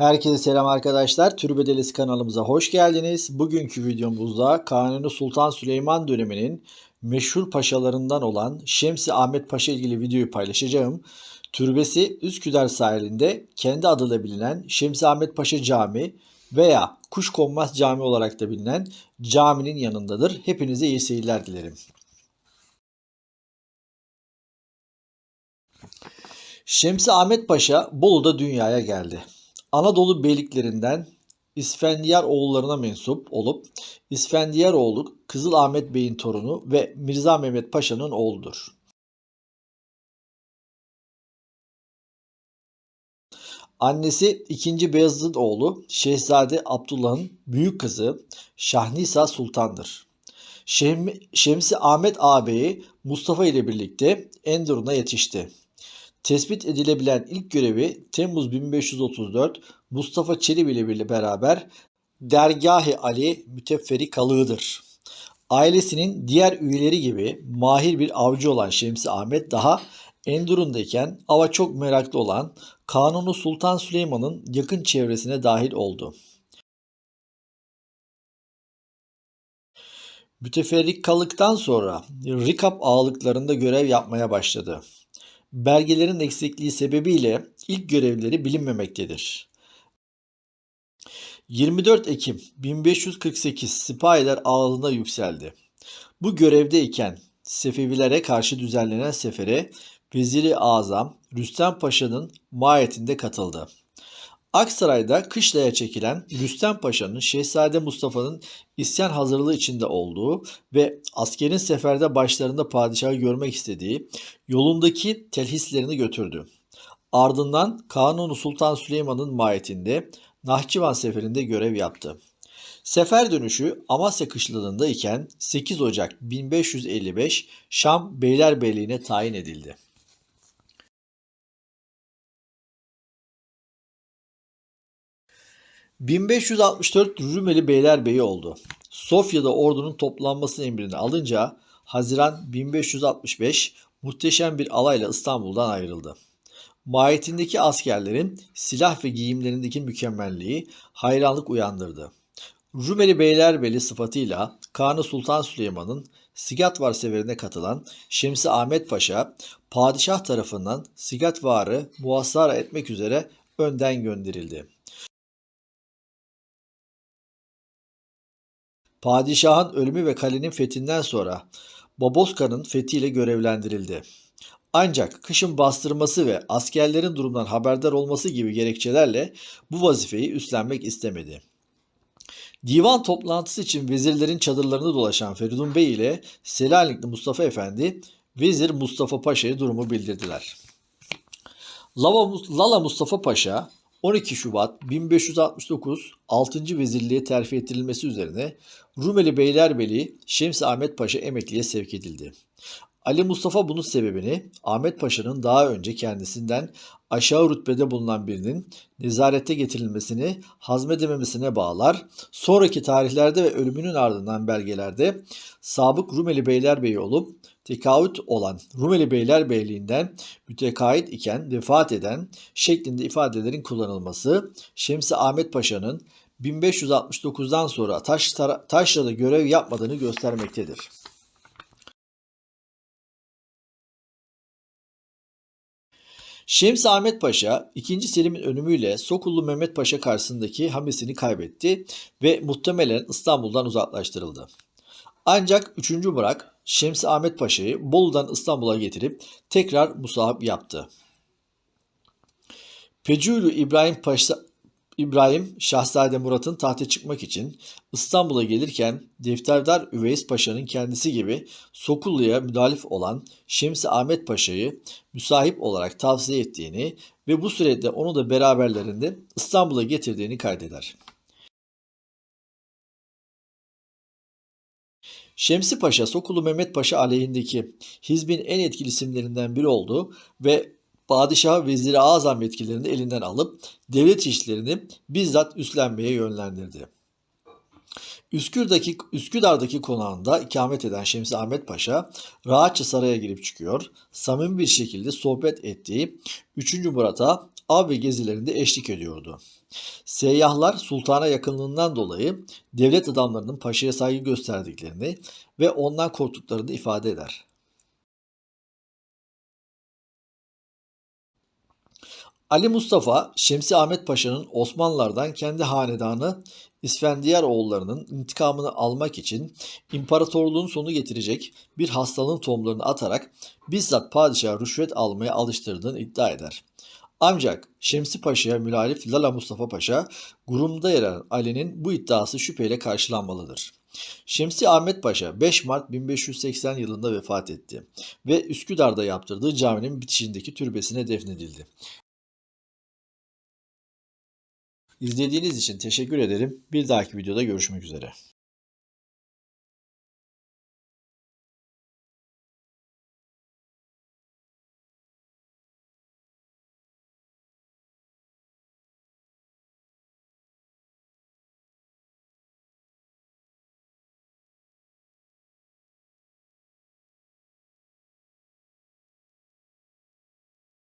Herkese selam arkadaşlar. Türbedelisi kanalımıza hoş geldiniz. Bugünkü videomuzda Kanuni Sultan Süleyman döneminin meşhur paşalarından olan Şemsi Ahmet Paşa ilgili videoyu paylaşacağım. Türbesi Üsküdar sahilinde kendi adıyla bilinen Şemsi Ahmet Paşa Camii veya Kuşkonmaz Camii olarak da bilinen caminin yanındadır. Hepinize iyi seyirler dilerim. Şemsi Ahmet Paşa Bolu'da dünyaya geldi. Anadolu beyliklerinden İsfendiyar oğullarına mensup olup İsfendiyar oğlu Kızıl Ahmet Bey'in torunu ve Mirza Mehmet Paşa'nın oğludur. Annesi 2. Beyazıt'ın oğlu Şehzade Abdullah'ın büyük kızı Şahnisa Sultan'dır. Şem- Şemsi Ahmet ağabeyi Mustafa ile birlikte Endorun'a yetişti. Tespit edilebilen ilk görevi Temmuz 1534 Mustafa Çelebi ile beraber Dergâh-ı Ali müteferrikalığıdır. Ailesinin diğer üyeleri gibi mahir bir avcı olan Şemsi Ahmet daha Endurun'dayken ava çok meraklı olan Kanuni Sultan Süleyman'ın yakın çevresine dahil oldu. Müteferrikalıktan sonra Rikap ağalıklarında görev yapmaya başladı. Belgelerin eksikliği sebebiyle ilk görevleri bilinmemektedir. 24 Ekim 1548 Sipahiler Ağalığına yükseldi. Bu görevdeyken Sefevilere karşı düzenlenen sefere Veziri Azam Rüstem Paşa'nın mahiyetinde katıldı. Aksaray'da kışlaya çekilen Rüstem Paşa'nın Şehzade Mustafa'nın isyan hazırlığı içinde olduğu ve askerin seferde başlarında padişahı görmek istediği yolundaki telhislerini götürdü. Ardından Kanuni Sultan Süleyman'ın mahiyetinde Nahçıvan seferinde görev yaptı. Sefer dönüşü Amasya kışlalığında iken 8 Ocak 1555 Şam Beylerbeyliğine tayin edildi. ...1564 Rumeli Beylerbeyi oldu. Sofya'da ordunun toplanması emrini alınca Haziran 1565 muhteşem bir alayla İstanbul'dan ayrıldı. Mahiyetindeki askerlerin silah ve giyimlerindeki mükemmelliği hayranlık uyandırdı. Rumeli Beylerbeyli sıfatıyla Kanuni Sultan Süleyman'ın Sigatvar seferine katılan Şemsi Ahmet Paşa, padişah tarafından Sigatvar'ı muhasara etmek üzere önden gönderildi. Padişahın ölümü ve kalenin fethinden sonra Babozka'nın fethiyle görevlendirildi. Ancak kışın bastırması ve askerlerin durumdan haberdar olması gibi gerekçelerle bu vazifeyi üstlenmek istemedi. Divan toplantısı için vezirlerin çadırlarında dolaşan Feridun Bey ile Selanikli Mustafa Efendi, Vezir Mustafa Paşa'ya durumu bildirdiler. Lala Mustafa Paşa 12 Şubat 1569 6. Vezirliğe terfi ettirilmesi üzerine Rumeli Beylerbeyliği Şems Ahmet Paşa emekliye sevk edildi. Ali Mustafa bunun sebebini Ahmet Paşa'nın daha önce kendisinden aşağı rütbede bulunan birinin nezarete getirilmesini hazmedememesine bağlar. Sonraki tarihlerde ve ölümünün ardından belgelerde sabık Rumeli Beylerbeyi olup tekavüt olan Rumeli Beylerbeyliğinden mütekait iken vefat eden şeklinde ifadelerin kullanılması Şemsi Ahmet Paşa'nın 1569'dan sonra Taş, Taşra'da görev yapmadığını göstermektedir. Şems Ahmet Paşa 2. Selim'in ölümüyle Sokullu Mehmet Paşa karşısındaki hamlesini kaybetti ve muhtemelen İstanbul'dan uzaklaştırıldı. Ancak 3. Murat Şems Ahmet Paşa'yı Bolu'dan İstanbul'a getirip tekrar musahap yaptı. Peculu İbrahim Paşa İbrahim Şahzade Murat'ın tahta çıkmak için İstanbul'a gelirken Defterdar Üveys Paşa'nın kendisi gibi Sokullu'ya müdalif olan Şemsi Ahmet Paşa'yı müsahip olarak tavsiye ettiğini ve bu sürede onu da beraberlerinde İstanbul'a getirdiğini kaydeder. Şemsi Paşa Sokullu Mehmet Paşa aleyhindeki hizbin en etkili isimlerinden biri oldu ve padişah veziri azam yetkilerini elinden alıp devlet işlerini bizzat üstlenmeye yönlendirdi. Üsküdar'daki, Üsküdar'daki konağında ikamet eden Şemsi Ahmet Paşa rahatça saraya girip çıkıyor. Samimi bir şekilde sohbet ettiği 3. Murat'a av ve gezilerinde eşlik ediyordu. Seyyahlar sultana yakınlığından dolayı devlet adamlarının paşaya saygı gösterdiklerini ve ondan korktuklarını ifade eder. Ali Mustafa, Şemsi Ahmet Paşa'nın Osmanlılardan kendi hanedanı İsfendiyar oğullarının intikamını almak için imparatorluğun sonu getirecek bir hastalığın tohumlarını atarak bizzat padişaha rüşvet almaya alıştırdığını iddia eder. Ancak Şemsi Paşa'ya mülalif Lala Mustafa Paşa, grubunda yer alan Ali'nin bu iddiası şüpheyle karşılanmalıdır. Şemsi Ahmet Paşa 5 Mart 1580 yılında vefat etti ve Üsküdar'da yaptırdığı caminin bitişindeki türbesine defnedildi. İzlediğiniz için teşekkür ederim. Bir dahaki videoda görüşmek üzere.